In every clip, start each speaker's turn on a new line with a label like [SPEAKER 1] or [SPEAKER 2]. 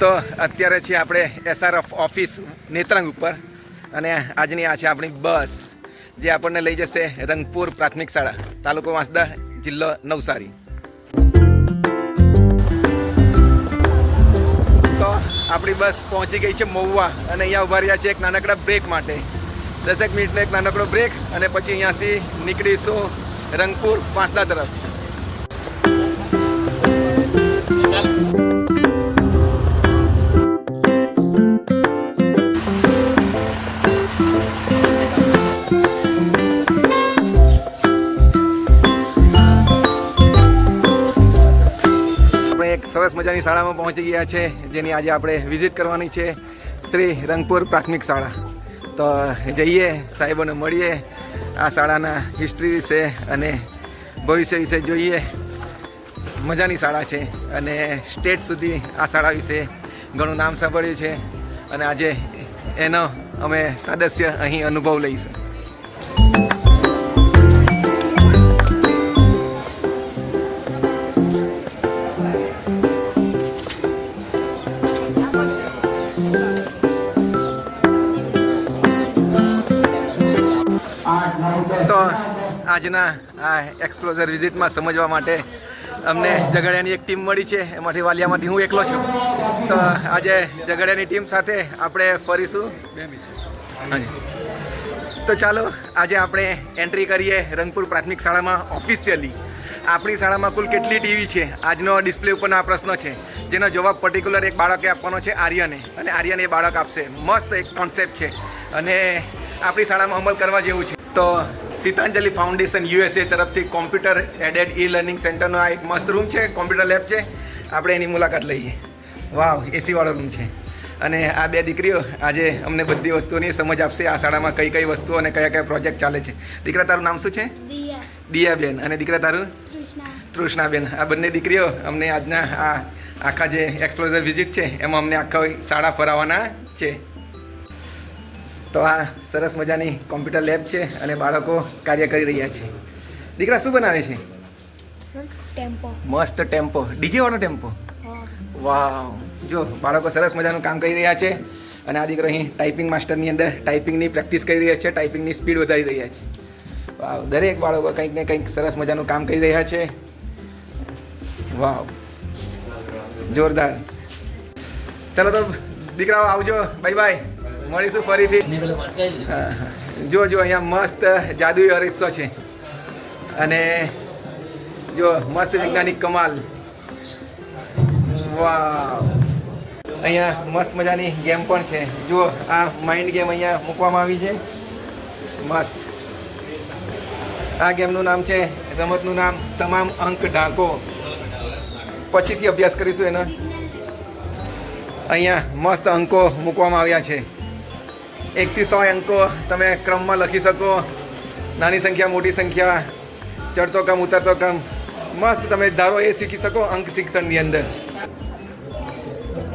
[SPEAKER 1] તો અત્યારે છીએ આપણે એસઆરએફ ઓફિસ નેત્રંગ ઉપર. અને આજની આ છે આપણી બસ, જે આપણને લઈ જશે રંગપુર પ્રાથમિક શાળા, તાલુકો વાંસદા, જિલ્લો નવસારી. તો આપણી બસ પહોંચી ગઈ છે મહુવા, અને અહીંયા ઊભા રહ્યા છે એક નાનકડા બ્રેક માટે. દસેક મિનિટનો એક નાનકડો બ્રેક અને પછી અહીંયાથી નીકળીશું રંગપુર વાંસદા તરફ. મજાની શાળામાં પહોંચી ગયા છે, જેની આજે આપણે વિઝિટ કરવાની છે શ્રી રંગપુર પ્રાથમિક શાળા. તો જઈએ, સાહેબોને મળીએ, આ શાળાના હિસ્ટ્રી વિશે અને ભવિષ્ય વિશે જોઈએ. મજાની શાળા છે અને સ્ટેટ સુધી આ શાળા વિશે ઘણું નામ સાંભળ્યું છે. અને આજે એનો અમે સદસ્ય અહીં અનુભવ લઈશું. આજના આ એક્સપ્લોઝર વિઝિટમાં સમજવા માટે અમને ઝઘડિયાની એક ટીમ મળી છે. એમાંથી વાલિયામાંથી હું એકલો છું. તો આજે ઝઘડિયાની ટીમ સાથે આપણે ફરીશું. તો ચાલો આજે આપણે એન્ટ્રી કરીએ રંગપુર પ્રાથમિક શાળામાં ઓફિશિયલી આપણી શાળામાં કુલ કેટલી ટીવી છે? આજનો ડિસ્પ્લે ઉપરનો આ પ્રશ્ન છે. જેનો જવાબ પર્ટિક્યુલર એક બાળકે આપવાનો છે આર્યને. અને આર્યને એ બાળક આપશે. મસ્ત એક કોન્સેપ્ટ છે. અને આપણી શાળામાં અમલ કરવા જેવું છે. તો સીતાંજલિ ફાઉન્ડેશન યુએસએ તરફથી કોમ્પ્યુટર એડેડ ઈ લર્નિંગ સેન્ટરનો આ એક મસ્ત રૂમ છે કોમ્પ્યુટર લેબ છે. આપણે એની મુલાકાત લઈએ. વાવ એસીવાળો રૂમ છે. અને આ બે દીકરીઓ આજે અમને બધી વસ્તુઓની સમજ આપશે આ શાળામાં કઈ કઈ વસ્તુઓ અને કયા કયા પ્રોજેક્ટ ચાલે છે. દીકરા તારું નામ શું છે?
[SPEAKER 2] દિયા.
[SPEAKER 1] દિયાબેન. અને દીકરા તારું? તૃષ્ણાબેન. આ બંને દીકરીઓ અમને આજના આ આખા જે એક્સપ્લોઝર વિઝિટ છે એમાં અમને આખા શાળા ફરાવવાના છે. તો આ સરસ મજાની કોમ્પ્યુટર લેબ છે અને બાળકો કાર્ય કરી રહ્યા છે. દીકરા શું બનાવે છે?
[SPEAKER 2] ટેમ્પો.
[SPEAKER 1] મસ્ત ટેમ્પો. ડીજે વાળો ટેમ્પો? વાવ. જો બાળકો સરસ મજાનું કામ કરી રહ્યા છે અને આ દીકરો અહીં ટાઈપિંગ માસ્ટરની અંદર ટાઈપિંગની પ્રેક્ટિસ કરી રહ્યા છે ટાઈપિંગની સ્પીડ વધારી રહ્યા છે. વાવ. દરેક બાળકો કંઈક ને કંઈક સરસ મજાનું કામ કરી રહ્યા છે. વાવ. જોરદાર. ચલો તો દીકરાઓ આવજો. બાય બાય મળીશું ફરીથી. જો જો અહીંયા મસ્ત જાદુઈ અરીસો છે. અને જો મસ્ત વૈજ્ઞાનિક કમાલ. વાહ અહીંયા મસ્ત મજાની ગેમ પણ છે. જુઓ આ માઇન્ડ ગેમ અહીંયા મૂકવામાં આવી છે. મસ્ત. આ ગેમનું નામ છે રમતનું નામ તમામ અંક ઢાંકો. પછીથી અભ્યાસ કરીશું એનો. અહીંયા મસ્ત અંકો મૂકવામાં આવ્યા છે. એકથી સો અંકો તમે ક્રમમાં લખી શકો. નાની સંખ્યા, મોટી સંખ્યા, ચડતો કામ ઉતરતો કામ મસ્ત તમે ધારો એ શીખી શકો અંક શિક્ષણની અંદર.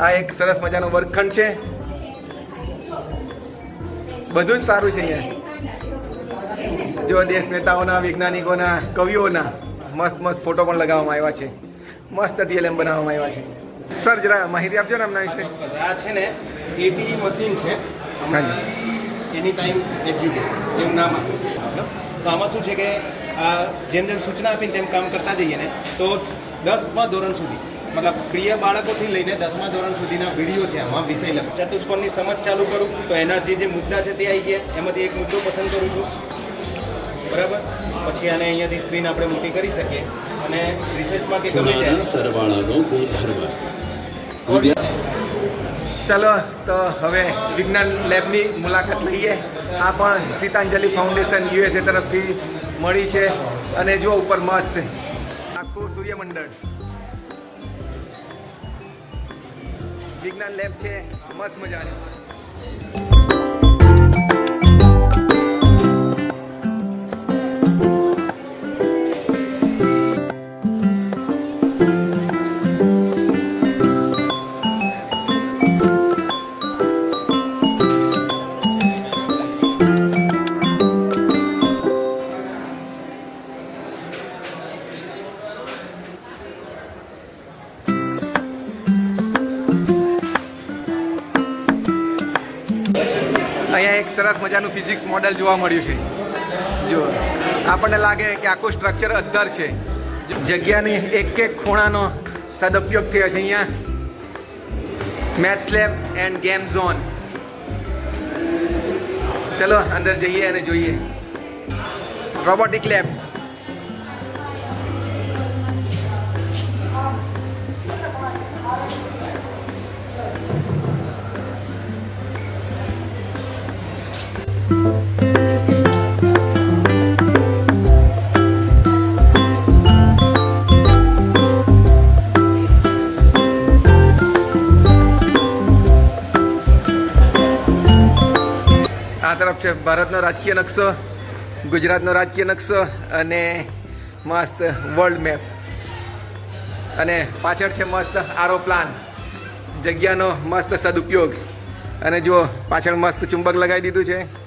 [SPEAKER 1] આ એક સરસ મજાનો વર્ગખંડ છે. બધું જ સારું છે અહીંયા. જો દેશ નેતાઓના, વૈજ્ઞાનિકોના, કવિઓના મસ્ત મસ્ત ફોટો પણ લગાવવામાં આવ્યા છે. મસ્ત ટીએલએમ બનાવવામાં આવ્યા છે. સર, જરા માહિતી આપજો ને એમના વિશે.
[SPEAKER 3] આ છે ને એપી મશીન છે. એની ટાઈમ એજ્યુકેશન એવું નામ આપ્યું. તો આમાં શું છે કે આ જેમ જેમ સૂચના આપીને તેમ કામ કરતા જઈએ ને તો દસમા ધોરણ સુધી મતલબ પ્રિય બાળકોથી લઈને દસમા ધોરણ સુધીના વીડિયો છે આમાં વિષય લક્ષ. ચતુષ્કોણની સમજ ચાલુ કરું તો એના જે જે મુદ્દા છે તે આવી ગયા. એમાંથી એક મુદ્દો પસંદ કરું છું. બરાબર? પછી આને અહીંયાથી સ્ક્રીન આપણે મોટી કરી શકીએ. અને રિસર્ચમાં કે ગમે ત્યાં.
[SPEAKER 4] સરવાળાનો ગુણધર્મ. વિદ્યા
[SPEAKER 1] ચાલો, તો હવે વિજ્ઞાન લેબની મુલાકાત લઈએ. આ પણ સીતાંજલિ ફાઉન્ડેશન યુએસએ તરફથી મળી છે. અને જો ઉપર મસ્ત આખું સૂર્યમંડળ. વિજ્ઞાન લેબ છે, મસ્ત મજાની. મજાનું ફિઝિક્સ મોડેલ જોવા મળ્યું છે. જો, આપણને લાગે કે આખું સ્ટ્રક્ચર અદ્ધર છે. જગ્યાની એક એક ખૂણાનો સદુપયોગ થયો છે અહીંયા. Math lab and game zone ચલો, અંદર જઈએ અને જોઈએ. રોબોટિક લેબ આ તરફ છે ભારતનો રાજકીય નકશો, ગુજરાતનો રાજકીય નકશો અને મસ્ત વર્લ્ડ મેપ અને પાછળ છે મસ્ત આરો પ્લાન જગ્યાનો મસ્ત સદુપયોગ. અને જો પાછળ મસ્ત ચુંબક લગાવી દીધું છે.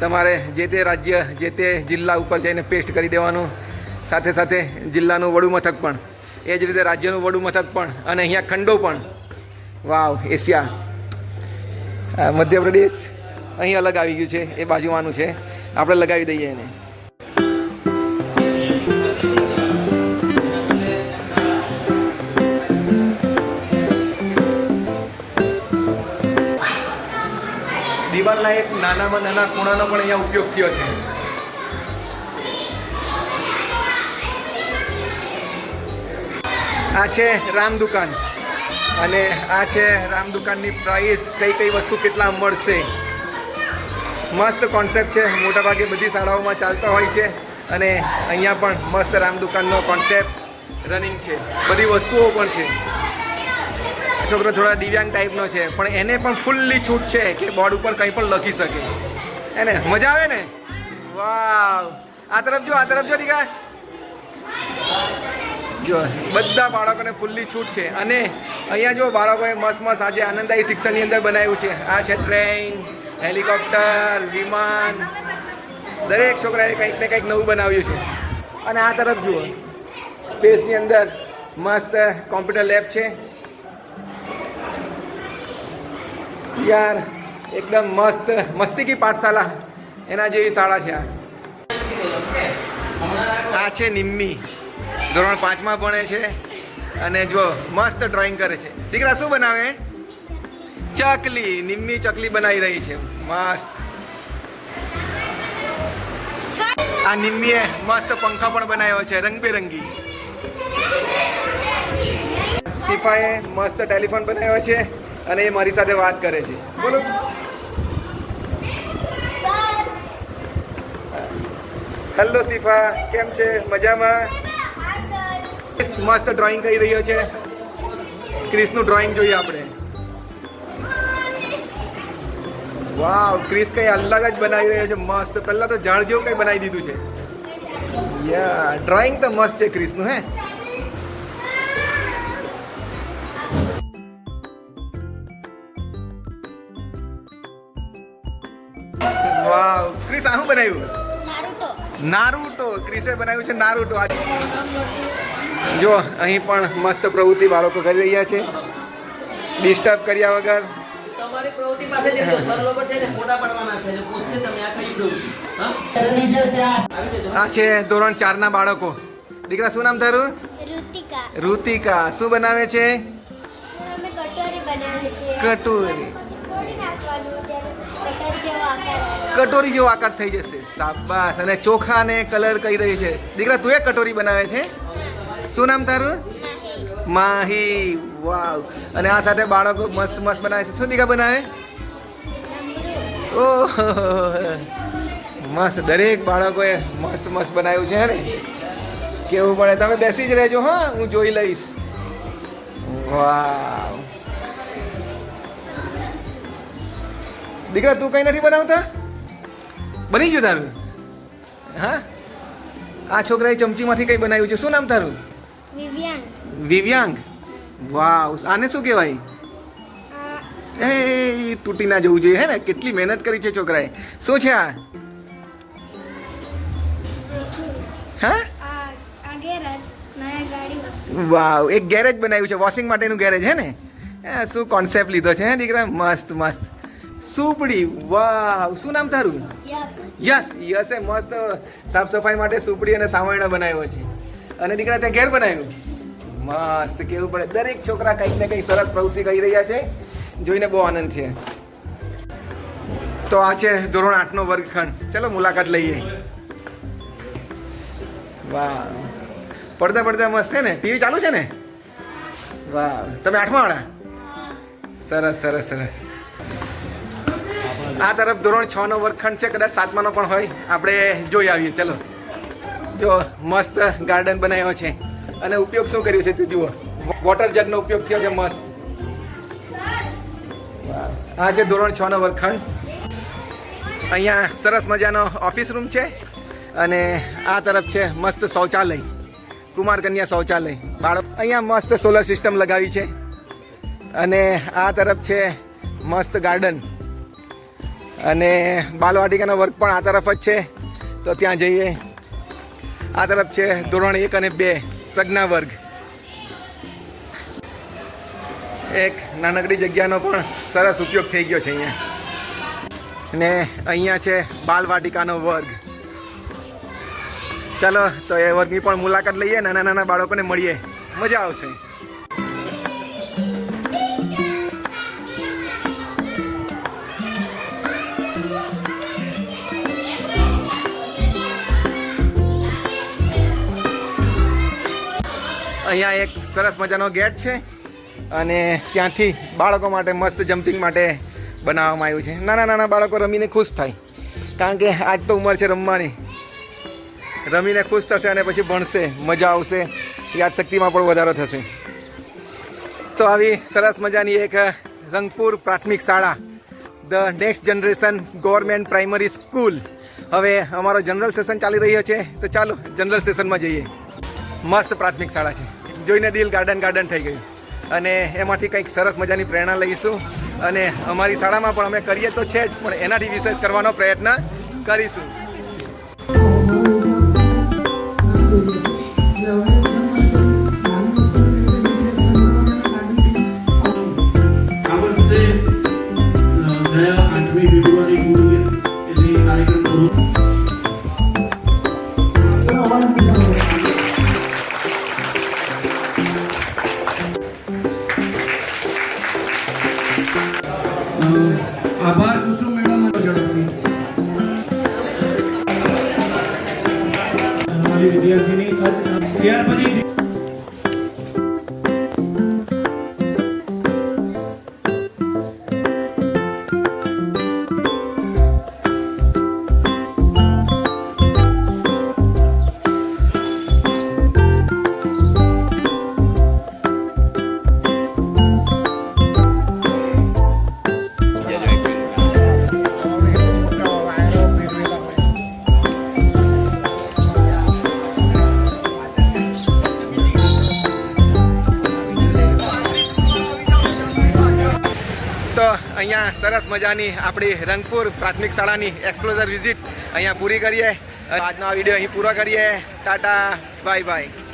[SPEAKER 1] તમારે જે તે રાજ્ય, જે તે જિલ્લા ઉપર જઈને પેસ્ટ કરી દેવાનું. સાથે સાથે જિલ્લાનું વડું મથક પણ. એ જ રીતે રાજ્યનું વડું મથક પણ અને અહીંયા ખંડો પણ. વાવ, એશિયા. મધ્યપ્રદેશ અહીં અલગ આવી ગયું છે, એ બાજુમાંનું છે. આપણે લગાવી દઈએ એને. દિવાલના એક નાનામાં નાના ખૂણાનો પણ અહીંયા ઉપયોગ થયો છે. આ છે રામ દુકાન. અને આ છે રામ દુકાનની પ્રાઇસ કઈ કઈ વસ્તુ કેટલા મળશે. મસ્ત કોન્સેપ્ટ છે. મોટાભાગે બધી શાળાઓમાં ચાલતા હોય છે. અને અહીંયા પણ મસ્ત રામ દુકાનનો કોન્સેપ્ટ રનિંગ છે. બધી વસ્તુઓ પણ છે. છોકરો થોડા દિવ્યાંગ ટાઈપનો છે, પણ એને પણ ફૂલ્લી છૂટ છે કે બોર્ડ ઉપર કંઈ પણ લખી શકે. એને મજા આવે ને? વાવ. આ તરફ જો, આ તરફ જો દીકા જો, બધા બાળકોને ફૂલ્લી છૂટ છે. અને અહીંયા જો બાળકોએ મસ્ત મસ્ત આજે આનંદદાયી શિક્ષણની અંદર બનાવ્યું છે. આ છે ટ્રેન હેલિકોપ્ટર વિમાન. દરેક છોકરાએ કંઈક ને કંઈક નવું બનાવ્યું છે. અને આ તરફ જુઓ સ્પેસની અંદર મસ્ત કોમ્પ્યુટર લેબ છે. યાર, એકદમ મસ્ત મસ્તી કી પાઠશાલા. એના જેવી શાળા છે આ. આ છે નિમ્મી. ધોરણ પાંચમાં ભણે છે અને જો મસ્ત ડ્રોઈંગ કરે છે. દીકરા શું બનાવે? ચકલી, નિમ્મી ચકલી બનાવી રહી છે. મસ્ત. આ નિમ્મીએ મસ્ત પંખા પણ બનાવ્યો છે, રંગબેરંગી. સિફાએ મસ્ત ટેલિફોન બનાવ્યો છે. અને એ મારી સાથે વાત કરે છે. બોલો. હેલો સિફા કેમ છે? મજામાં? મસ્ત ડ્રોઈંગ કરી રહ્યો છે. ક્રિસનું ડ્રોઈંગ જોઈએ આપણે. વાવ, ક્રિસ કઈ અલગ જ બનાવી રહ્યો છે, મસ્ત. પહેલા તો ઝાડ જેવું કઈ બનાવી દીધું છે. યા ડ્રોઈંગ તો મસ્ત છે ક્રિસનું, હે? વાવ ક્રિસ આ શું બનાવ્યું? નારુટો. ક્રિસે બનાવ્યું છે નારુટો. આ જો અહીં પણ મસ્ત પ્રવૃત્તિ બાળકો કરી રહ્યા છે. ડિસ્ટર્બ કર્યા વગર.
[SPEAKER 5] તમારી પ્રવૃત્તિ પાસે જજો સર લોકો છે ને ફોટા પાડવાના છે પૂછશે તમે આ કઈ પ્રવૃત્તિ?
[SPEAKER 1] છે ધોરણ ચારના બાળકો. દીકરા શું નામ તારું?
[SPEAKER 2] ઋતિકા
[SPEAKER 1] ઋતિકા શું બનાવે છે?
[SPEAKER 2] અમે કટોરી બનાવે છે
[SPEAKER 1] કટોરી.
[SPEAKER 2] કટોરી જેવો આકાર
[SPEAKER 1] થઈ જશે. શાબાશ. અને ચોખા ને કલર કરી રહી છે. દીકરા તું એ કટોરી બનાવે છે? શું નામ તારું?
[SPEAKER 2] માહી.
[SPEAKER 1] માહી. વાવ. અને આ સાથે બાળકો મસ્ત મસ્ત બનાવે છે. શું દીકરા બનાવે? ઓહ. મસ્ત. દરેક બાળકોએ મસ્ત મસ્ત બનાવ્યું છે ને? કેવું પડે? તમે બેસી જ રહેજો હા. હું જોઈ લઈશ. વાવ. દીકરા તું કઈ નથી બનાવતા? બની ગયું તારું? હા? આ છોકરાએ ચમચીમાંથી કઈ બનાવ્યું છે? શું નામ તારું?
[SPEAKER 2] વિવ્યાંગ.
[SPEAKER 1] વાવ આને શું કહેવાય? એ તૂટી ના જવું જોઈએ હે ને? કેટલી મહેનત કરી છે છોકરાએ. શું છે આ? હા? વાવ એક ગેરેજ બનાવ્યું છે વોશિંગ માટેનું ગેરેજ હે ને? શું કોન્સેપ્ટ લીધો છે હે દીકરા? મસ્ત મસ્ત. સુપડી વાહ શું નામ તારું?
[SPEAKER 2] યસ
[SPEAKER 1] યસ યસે મસ્ત સાફ સફાઈ માટે સુપડી અને સાવરણો બનાવ્યો છે. અને દીકરા ત્યાં ઘેર બનાવ્યું? મસ્ત કેવું પડે. દરેક છોકરા કંઈક ને કંઈક સરસ પ્રવૃત્તિ કરી રહ્યા છે. જોઈને બહુ આનંદ છે. તો આ છે ધોરણ આઠનો વર્ગખંડ. ચલો મુલાકાત લઈએ. વાહ પડદા પડદા મસ્ત છે ને? ટીવી ચાલુ છે ને? વાહ તમે આઠમા વાળા? સરસ સરસ સરસ. આ તરફ ધોરણ છ નો વર્ગખંડ છે, કદાચ સાતમાનો પણ હોય. આપણે જોઈ આવીએ. ચલો. જો મસ્ત ગાર્ડન બનાવ્યો છે. અને ઉપયોગ શું કર્યું છે તું જુઓ. વોટર જગનો ઉપયોગ થયો છે મસ્ત. આ છે ધોરણ છ નો વર્ગખંડ. અહીંયા સરસ મજાનો ઓફિસ રૂમ છે અને આ તરફ છે મસ્ત શૌચાલય. કુમાર કન્યા શૌચાલય. બાળક અહીંયા મસ્ત સોલર સિસ્ટમ લગાવી છે. અને આ તરફ છે મસ્ત ગાર્ડન અને બાલવાટિકાનો વર્ગ પણ આ તરફ જ છે. તો ત્યાં જઈએ. આ તરફ છે ધોરણ એક અને બે, પ્રજ્ઞા વર્ગ. એક નાનકડી જગ્યાનો પણ સરસ ઉપયોગ થઈ ગયો છે અહીંયા. ને અહીંયા છે બાલવાટિકાનો વર્ગ. ચાલો, તો એ વર્ગની પણ મુલાકાત લઈએ નાના નાના બાળકોને મળીએ. મજા આવશે. અહીંયા એક સરસ મજાનો ગેટ છે અને ત્યાંથી બાળકો માટે મસ્ત જમ્પિંગ માટે બનાવવામાં આવ્યું છે. નાના નાના બાળકો રમીને ખુશ થાય. કારણ કે આજ તો ઉંમર છે રમવાની. રમીને ખુશ થશે અને પછી ભણશે, મજા આવશે, યાદશક્તિમાં પણ વધારો થશે. તો આવી સરસ મજાની એક રંગપુર પ્રાથમિક શાળા the next generation government primary school હવે અમારો જનરલ સેશન ચાલી રહ્યો છે. તો ચાલો જનરલ સેશનમાં જઈએ. મસ્ત પ્રાથમિક શાળા છે. જોઈને દિલ ગાર્ડન ગાર્ડન થઈ ગયું. અને એમાંથી કંઈક સરસ મજાની પ્રેરણા લઈશું. અને અમારી શાળામાં પણ અમે કરીએ તો છે જ, પણ એનાથી વિશેષ કરવાનો પ્રયત્ન કરીશું.
[SPEAKER 6] વિદ્યાર્થીની ત્યાર પછી
[SPEAKER 1] મજાની આપણી રંગપુર પ્રાથમિક શાળાની એક્સપ્લોઝર વિઝિટ અહીંયા પૂરી કરીએ. આજનો આ વીડિયો અહીં પૂરો કરીએ. Tata, bye bye.